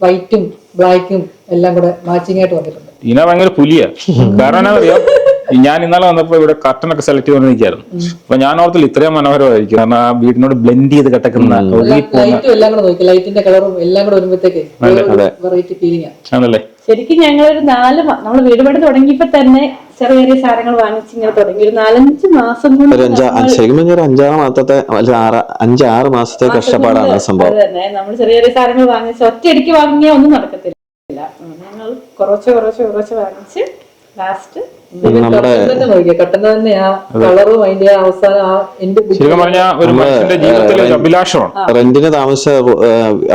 വൈറ്റും ബ്ലാക്കും എല്ലാം കൂടെ മാച്ചിങ് ആയിട്ട് വന്നിട്ടുണ്ട്. ഇന ഭയങ്കര പുലിയാ. കാരണം എന്നാ അറിയാം? ഞാൻ ഇന്നലെ വന്നപ്പോ ഇവിടെ കർട്ടൻ ഒക്കെ സെലക്ട് ചെയ്തുകൊണ്ട് നിൽക്കായിരുന്നു അപ്പൊ ഞാൻ ഓർത്തിൽ ഇത്രയും മനോഹരമായിരിക്കും. കാരണം ആ വീടിനോട് ബ്ലെൻഡ് ചെയ്ത് കിടക്കുന്ന ലൈറ്റും എല്ലാം കൂടെ നോക്കി. ലൈറ്റിന്റെ കളറും എല്ലാം കൂടെ വരുമ്പോഴത്തേക്ക് വെറൈറ്റി ഫീലിംഗ് ആണ് ആണല്ലേ? ശരിക്കും ഞങ്ങളൊരു നാല് നമ്മൾ വീട് പണി തുടങ്ങിയപ്പോ തന്നെ ചെറിയ ചെറിയ സാധനങ്ങൾ വാങ്ങിച്ച് ഇങ്ങനെ തുടങ്ങി. ഒരു നാലഞ്ച് മാസം കൊണ്ട് ഒരു അഞ്ചാ ശരിക്കും ഒരു അഞ്ചാറ് മാസത്തെ ആറ് അഞ്ചാറ് മാസത്തെ കഷ്ടപ്പാടാണ് സംഭവം. അത് തന്നെ. നമ്മൾ ചെറിയ ചെറിയ സാധനങ്ങൾ വാങ്ങിച്ച് ഒറ്റയടിക്ക് വാങ്ങിയാൽ ഒന്നും നടക്കത്തില്ല. അങ്ങനെ ഞങ്ങൾ കുറച്ച് കുറച്ച് കുറച്ച് വാങ്ങിച്ച് ലാസ്റ്റ് തന്നെ ആ കളറും അതിന്റെ ആ അവസാനം ആ എന്റെ ശരിക്കും പറഞ്ഞാൽ ഒരു മനുഷ്യന്റെ ജീവിതത്തിലെ ഒരു അഭിലാഷമാണ്. റെന്റിന് താമസിച്ച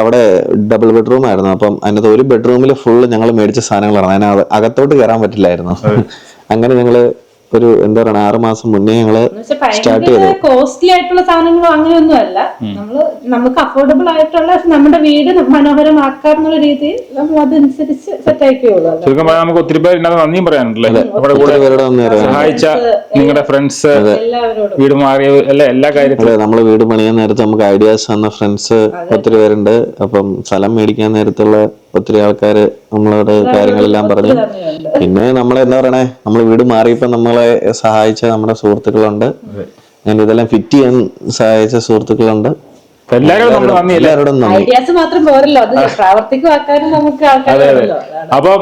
അവിടെ ഡബിൾ ബെഡ്റൂം ആയിരുന്നു. അപ്പം അതിനകത്ത് ഒരു ബെഡ്റൂമിൽ ഫുള്ള് ഞങ്ങൾ മേടിച്ച സാധനങ്ങളാണ്. അതിന് അകത്തോട്ട് കയറാൻ പറ്റില്ലായിരുന്നു. അങ്ങനെ ഞങ്ങൾ ഒരു എന്താ പറയുക ആറ് മാസം മുന്നേ ഞങ്ങൾ സ്റ്റാർട്ട് ചെയ്തത്. ചെയ്തു കോസ്റ്റ്ലി ആയിട്ടുള്ള സാധനങ്ങളോ അങ്ങനെയൊന്നും അല്ല. നമ്മൾ നമുക്ക് അഫോർഡബിൾ ആയിട്ടുള്ള നമ്മുടെ വീട് മനോഹരമാക്കാന്നുള്ള രീതിയിൽ നമ്മൾ അതനുസരിച്ച് സെറ്റ് ആക്കിയുള്ളൂ അല്ല ചുരുക്കം പറഞ്ഞാൽ നമുക്ക് ഒത്തിരി പേര് നന്ദിയും പറയാനുണ്ടല്ലേ? നമ്മുടെ കൂടെ സഹായിച്ച നിങ്ങളുടെ ഫ്രണ്ട്സ് എല്ലാവരോടും. വീട് മാറിയ അല്ലെ? എല്ലാ കാര്യത്തിലും. നമ്മൾ നമ്മൾ വീട് പണിയാൻ നേരത്തെ നമുക്ക് ഐഡിയാസ് തന്ന ഫ്രണ്ട്സ് ഒത്തിരി പേരുണ്ട്. അപ്പം സ്ഥലം മേടിക്കാൻ നേരത്തുള്ള ഒത്തിരി ആൾക്കാര് നമ്മളോട് കാര്യങ്ങളെല്ലാം പറഞ്ഞു. പിന്നെ നമ്മൾ എന്താ പറയണേ? നമ്മൾ വീട് മാറിയപ്പോ നമ്മളെ സഹായിച്ച നമ്മുടെ സുഹൃത്തുക്കളുണ്ട്. ഞാൻ ഇതെല്ലാം ഫിറ്റ് ചെയ്യാൻ സഹായിച്ച സുഹൃത്തുക്കളുണ്ട്. എല്ലാവരോടും നന്ദി ഐഡിയാസ് മാത്രം പോരല്ലോ. അത് പ്രാവർത്തികമാക്കാനും നമുക്ക് ആൾക്കാരുണ്ടല്ലോ. അതാണ്. അപ്പം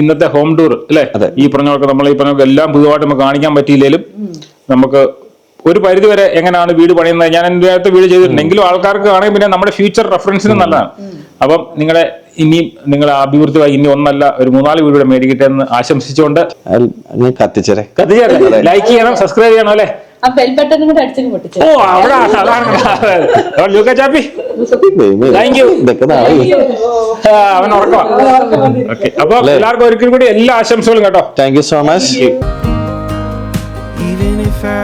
ഇന്നത്തെ ഹോം ടൂർ അല്ലെ? ഈ പറഞ്ഞ നമ്മൾ ഈ പറഞ്ഞ എല്ലാം പുതുവായിട്ട് നമുക്ക് കാണിക്കാൻ പറ്റിയില്ലെങ്കിലും നമുക്ക് ഒരു പരിധി വരെ എങ്ങനെയാണ് വീട് പണിയുന്നത്? ഞാൻ എന്റെ അടുത്ത് വീട് ചെയ്തിട്ടുണ്ടെങ്കിലും ആൾക്കാർക്ക് ആണെങ്കിൽ പിന്നെ നമ്മുടെ ഫ്യൂച്ചർ റെഫറൻസിന് നല്ലതാണ്. അപ്പം നിങ്ങളെ ഇനിയും നിങ്ങളെ അഭിവൃദ്ധിയായി ഇനി ഒന്നല്ല ഒരു മൂന്നാൽ വീടുകൂടെ മേടിക്കട്ടെ എന്ന് ആശംസിച്ചുകൊണ്ട് കത്തിച്ചേരെ. കത്തിച്ചേരെ. ലൈക്ക് ചെയ്യണം സബ്സ്ക്രൈബ് ചെയ്യണം അല്ലേ? ഓ അവിടെ അതാണ് ലൂക്ക ചാപ്പി താങ്ക് യു അവൻ ഉറക്കമാണ് ഓക്കെ അപ്പൊ എല്ലാവർക്കും ഒരിക്കലും കൂടി എല്ലാ ആശംസകളും കേട്ടോ. Thank you so much Even if I